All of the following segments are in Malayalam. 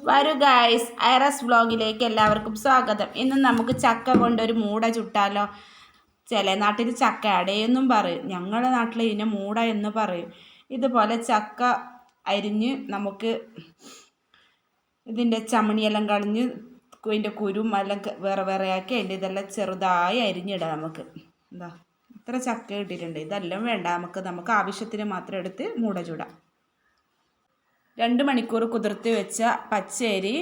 വരൂ ഗായ്സ് ഐറസ് വ്ളോഗിലേക്ക് എല്ലാവർക്കും സ്വാഗതം. ഇന്ന് നമുക്ക് ചക്ക കൊണ്ടൊരു മൂട ചുട്ടാലോ? ചില നാട്ടിൽ ചക്ക അടയെന്നും പറയും. ഞങ്ങളുടെ നാട്ടിൽ ഇതിനെ മൂട എന്ന് പറയും. ഇതുപോലെ ചക്ക അരിഞ്ഞ് നമുക്ക് ഇതിന്റെ ചമണിയെല്ലാം കളഞ്ഞ് ഇതിന്റെ കുരും എല്ലാം വേറെ വേറെ ആക്കി അതിന്റെ ഇതെല്ലാം ചെറുതായി അരിഞ്ഞിടാം നമുക്ക്. എന്താ ഇത്ര ചക്ക കിട്ടിയിട്ടുണ്ട്. ഇതെല്ലാം വേണ്ട. നമുക്ക് നമുക്ക് ആവശ്യത്തിന് മാത്രം എടുത്ത് മൂട ചൂടാം. രണ്ട് മണിക്കൂർ കുതിർത്തി വെച്ച പച്ചരി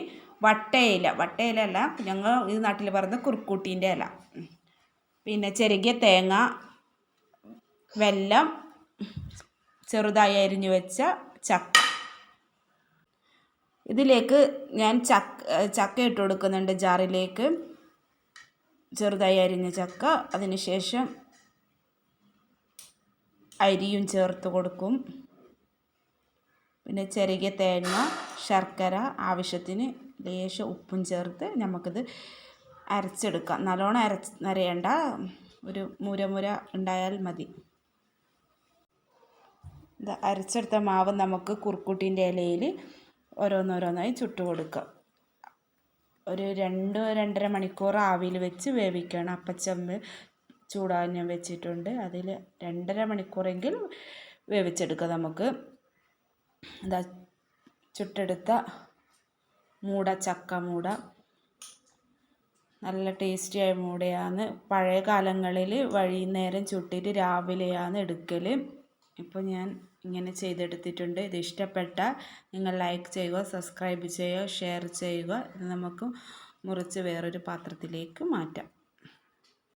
വട്ടയില. വട്ടയില അല്ല ഞങ്ങൾ ഈ നാട്ടിൽ പറയുന്ന കുറുക്കൂട്ടീന്റെ ഇല. പിന്നെ ചെറുകിയ തേങ്ങ വെല്ലം ചെറുതായി അരിഞ്ഞു വെച്ച ചക്ക. ഇതിലേക്ക് ഞാൻ ചക്ക ചക്ക ഇട്ട് കൊടുക്കുന്നുണ്ട് ജാറിലേക്ക്. ചെറുതായി അരിഞ്ഞ ചക്ക അതിനുശേഷം അരിയും ചേർത്ത് കൊടുക്കും. പിന്നെ ചെറിയ തേങ്ങ ശർക്കര ആവശ്യത്തിന് ലേശം ഉപ്പും ചേർത്ത് നമുക്കിത് അരച്ചെടുക്കാം. നല്ലോണം അരച്ച് അരയണ്ട ഒരു മുര മുര ഉണ്ടായാൽ മതി. ഇത് അരച്ചെടുത്ത മാവ് നമുക്ക് കുറുക്കുട്ടീന്റെ ഇലയിൽ ഓരോന്നോരോന്നായി ചുട്ട് ഒരു രണ്ട് രണ്ടര മണിക്കൂർ ആവിയിൽ വെച്ച് വേവിക്കണം. അപ്പച്ചമ്പ് ചൂടാൻ ഞാൻ വെച്ചിട്ടുണ്ട്. അതിൽ രണ്ടര മണിക്കൂറെങ്കിൽ വേവിച്ചെടുക്കാം നമുക്ക്. എന്താ ചുട്ടെടുത്ത മൂട ചക്ക മൂട. നല്ല ടേസ്റ്റിയായ മൂടയാണ്. പഴയ കാലങ്ങളിൽ വൈകുന്നേരം ചുട്ടിട്ട് രാവിലെയാണ് എടുക്കൽ ഇപ്പോൾ ഞാൻ ഇങ്ങനെ ചെയ്തെടുത്തിട്ടുണ്ട്. ഇത് ഇഷ്ടപ്പെട്ട നിങ്ങൾ ലൈക്ക് ചെയ്യുക സബ്സ്ക്രൈബ് ചെയ്യുക ഷെയർ ചെയ്യുക. ഇത് നമുക്ക് മുറിച്ച് വേറൊരു പാത്രത്തിലേക്ക് മാറ്റാം.